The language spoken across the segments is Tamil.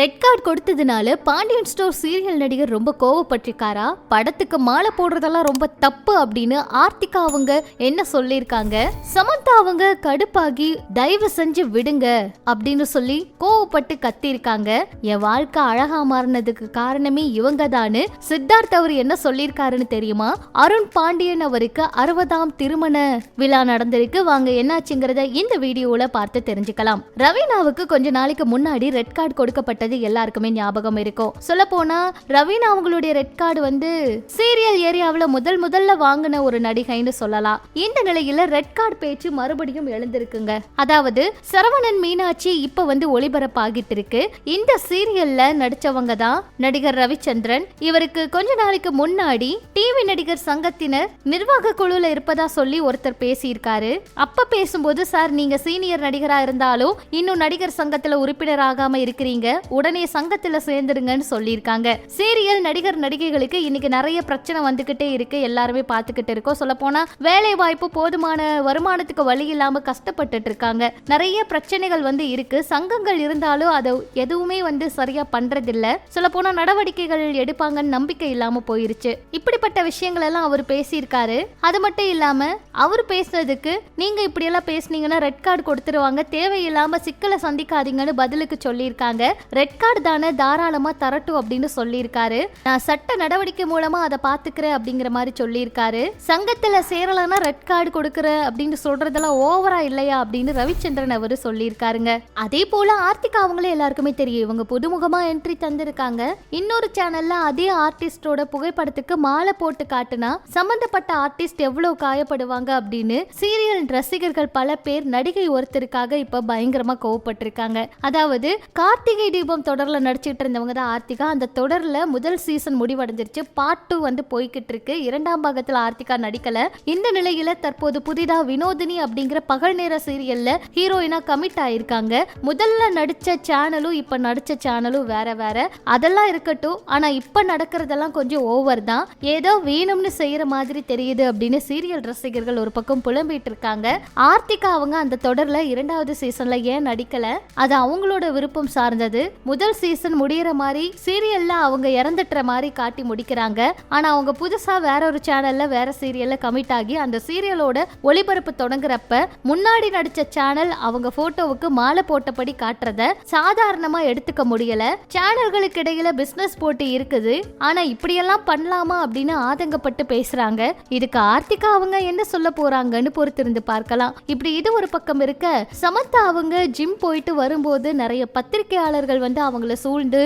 ரெட் கார்டு கொடுத்ததுனால பாண்டியன் ஸ்டோர் சீரியல் நடிகர் ரொம்ப கோவப்பட்டிருக்காரா? படத்துக்கு மாலை போடுறதெல்லாம் ரொம்ப தப்பு அப்படின்னு ஆர்த்திகா அவங்க என்ன சொல்லியிருக்காங்க? சமந்தா அவங்க கடுப்பாகி தயவு செஞ்சு விடுங்க அப்படின்னு சொல்லி கோவப்பட்டு கத்திருக்காங்க என் வாழ்க்கை அழகா மாறினதுக்கு காரணமே இவங்க தானு சித்தார்த் அவர் என்ன சொல்லியிருக்காருன்னு தெரியுமா? அருண் பாண்டியன் அவருக்கு அறுபதாம் திருமண விழா நடந்திருக்கு. வாங்க என்னாச்சுங்கிறத இந்த வீடியோல பார்த்து தெரிஞ்சுக்கலாம். ரவீனாவுக்கு கொஞ்ச நாளைக்கு முன்னாடி ரெட் கார்டு கொடுக்கப்பட்டது எல்லாருக்குமே ஞாபகம் இருக்கும் சொல்ல போனா ரவீனா அவங்களுடைய ரெட் கார்டு வந்து சீரியல் ஏரியாவில் முதல் முதல்ல வாங்கின ஒரு நடிகைன்னு சொல்லலாம். இந்த நிலையில ரெட் கார்டு பேச்சு மறுபடியும் எழுந்திருக்குங்க. அதாவது சரவணன் மீனாட்சி இப்ப வந்து ஒளிபரப்பாகிட்டு இருக்கு. இந்த சீரியல்ல நடிச்சவங்க தான் நடிகர் ரவிச்சந்திரன். இவருக்கு கொஞ்ச நாளைக்கு முன்னாடி டிவி நடிகர் சங்கத்தினர் நிர்வாக குழுல இருப்பதா சொல்லி ஒருத்தர் பேசியிருக்காரு. அப்ப பேசும்போது சார் நீங்க சீனியர் நடிகரா இருந்தாலும் இன்னும் நடிகர் சங்கத்துல உறுப்பினர் ஆகாம இருக்கிறீங்க. உடனே சங்கத்துல சேர்ந்துருங்கன்னு சொல்லியிருக்காங்க. சீரியல் நடிகர் நடிகைகளுக்கு இன்னைக்கு நிறைய பிரச்சனை வந்துகிட்டே இருக்கு. எல்லாருமே பார்த்துக்கிட்டு இருக்கோம். சொல்ல போனா வேலை வாய்ப்பு போதுமான வருமானத்துக்கு வழி இல்லாம கஷ்டப்பட்டுட்டு இருக்காங்க. நிறைய பிரச்சனைகள் வந்து இருக்கு. சங்கங்கள் இருந்தாலும் அதை எதுவுமே வந்து சரியா பண்றதில்ல. சொல்ல போனா நடவடிக்கைகள் எடுப்பாங்கன்னு நம்பிக்கை இல்லாம போயிருச்சு. இப்படிப்பட்ட விஷயங்கள் எல்லாம் அவர் பேசியிருக்காரு. அது மட்டும் இல்லாம அவர் பேசுனதுக்கு நீங்க இப்படி எல்லாம் பேசுனீங்கன்னா ரெட் கார்டு கொடுத்துருவாங்க. தேவையில்லாம சிக்கலை சந்திக்காதீங்கன்னு பதிலுக்கு சொல்லியிருக்காங்க. ரெட் கார்டு தானே தாராளமாக தரட்டும் அப்படின்னு சொல்லியிருக்காரு. நான் சட்ட நடவடிக்கை மூலமாக அதை பார்த்துக்கிறேன் அப்படிங்கிற மாதிரி சொல்லியிருக்காரு. சங்கத்தில் சேரலன்னா ரெட் கார்டு கொடுக்குற அப்படின்னு சொல்றதெல்லாம் ஓவரா இல்லையா அப்படின்னு ரவிச்சந்திரன் அவர் சொல்லியிருக்காருங்க. அதே போல ஆர்த்திகா அவங்களே எல்லாருக்குமே தெரியும். இவங்க புதுமுகமா என்ட்ரி தந்திருக்காங்க. இன்னொரு சேனல்ல அதே ஆர்டிஸ்டோட புகைப்படத்துக்கு மாலை போட்டு காட்டுனா சம்பந்தப்பட்ட ஆர்டிஸ்ட் எவ்வளவு காயப்படுவாங்க அப்படின்னு சீரியல் ரசிகர்கள் பல பேர் நடிகை ஒருத்தருக்காக இப்ப பயங்கரமா கோவப்பட்டிருக்காங்க. அதாவது கார்த்திகை தீபம் குடும்பம் தொடரில் நடிச்சுக்கிட்டு இருந்தவங்க தான் ஆர்த்திகா. அந்த தொடரில் முதல் சீசன் முடிவடைஞ்சிருச்சு. பார்ட் டூ வந்து போய்கிட்டு இருக்கு. இரண்டாம் பாகத்தில் ஆர்த்திகா நடிக்கலை. இந்த நிலையில் தற்போது புதிதாக வினோதினி அப்படிங்கிற பகல் நேர சீரியலில் ஹீரோயினாக கமிட் ஆயிருக்காங்க. முதல்ல நடித்த சேனலும் இப்போ நடித்த சேனலும் வேற வேற. அதெல்லாம் இருக்கட்டும். ஆனால் இப்போ நடக்கிறதெல்லாம் கொஞ்சம் ஓவர் தான். ஏதோ வேணும்னு செய்கிற மாதிரி தெரியுது அப்படின்னு சீரியல் ரசிகர்கள் ஒரு பக்கம் புலம்பிட்டு இருக்காங்க. ஆர்த்திகா அவங்க அந்த தொடரில் இரண்டாவது சீசனில் ஏன் நடிக்கலை? அது அவங்களோட விருப்பம் சார்ந்தது. முதல் சீசன் முடியிற மாதிரி சீரியல்ல அவங்க இறந்துட்டுற மாதிரி காட்டி முடிக்கிறாங்க. ஆனா அவங்க புதுசா வேற ஒரு சேனல்ல வேற சீரியல்ல கமிட் ஆகி அந்த சீரியலோட ஒளிபரப்பு தொடங்குறப்ப முன்னாடி நடிச்ச சேனல் அவங்க போட்டோவுக்கு மாலை போட்டபடி காட்டுறத சாதாரணமா எடுத்துக்க முடியல. சேனல்களுக்கு இடையில பிசினஸ் போட்டி இருக்குது. ஆனா இப்படியெல்லாம் பண்ணலாமா அப்படின்னு ஆதங்கப்பட்டு பேசுறாங்க. இதுக்கு ஆர்த்திகா அவங்க என்ன சொல்ல போறாங்கன்னு பொறுத்திருந்து பார்க்கலாம். இப்படி இது ஒரு பக்கம் இருக்க சமந்தா அவங்க ஜிம் போயிட்டு வரும்போது நிறைய பத்திரிகையாளர்கள் வந்து அவங்கள சூழ்ந்து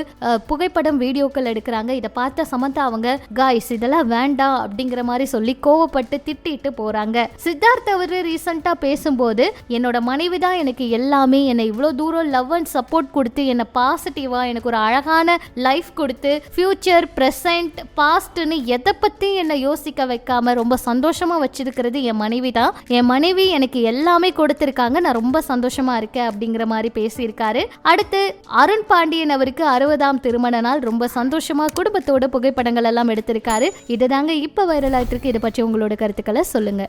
புகைப்படம் வீடியோக்கள் எடுக்கிறாங்க. இதை பார்த்த சமந்தா அவங்க காய்ஸ் இதெல்லாம் வேண்டாம் அப்படிங்கிற மாதிரி சொல்லி கோவப்பட்டு திட்டிட்டு போறாங்க. சித்தார்த் அவரு ரீசெண்டா பேசும்போது என்னோட மனைவி தான் எனக்கு எல்லாமே. என்னை இவ்வளோ தூரம் லவ் அண்ட் சப்போர்ட் கொடுத்து என்னை பாசிட்டிவா எனக்கு ஒரு அழகான லைஃப் கொடுத்து ஃபியூச்சர் ப்ரெசன்ட் பாஸ்ட்னு எதை பத்தி என்னை யோசிக்க வைக்காம ரொம்ப சந்தோஷமா வச்சிருக்கிறது என் மனைவி தான். என் மனைவி எனக்கு எல்லாமே கொடுத்துருக்காங்க. நான் ரொம்ப சந்தோஷமா இருக்கேன் அப்படிங்கிற மாதிரி பேசியிருக்காரு. அடுத்து அருண் பாண்டியன் அவருக்கு அறுபதாம் திருமண நாள் ரொம்ப சந்தோஷமா குடும்பத்தோட புகைப்படங்கள் எல்லாம் எடுத்திருக்காரு. இதுதாங்க இப்ப வைரல் ஆயிட்டு இருக்கு இதை பற்றி உங்களோட கருத்துக்களை சொல்லுங்க.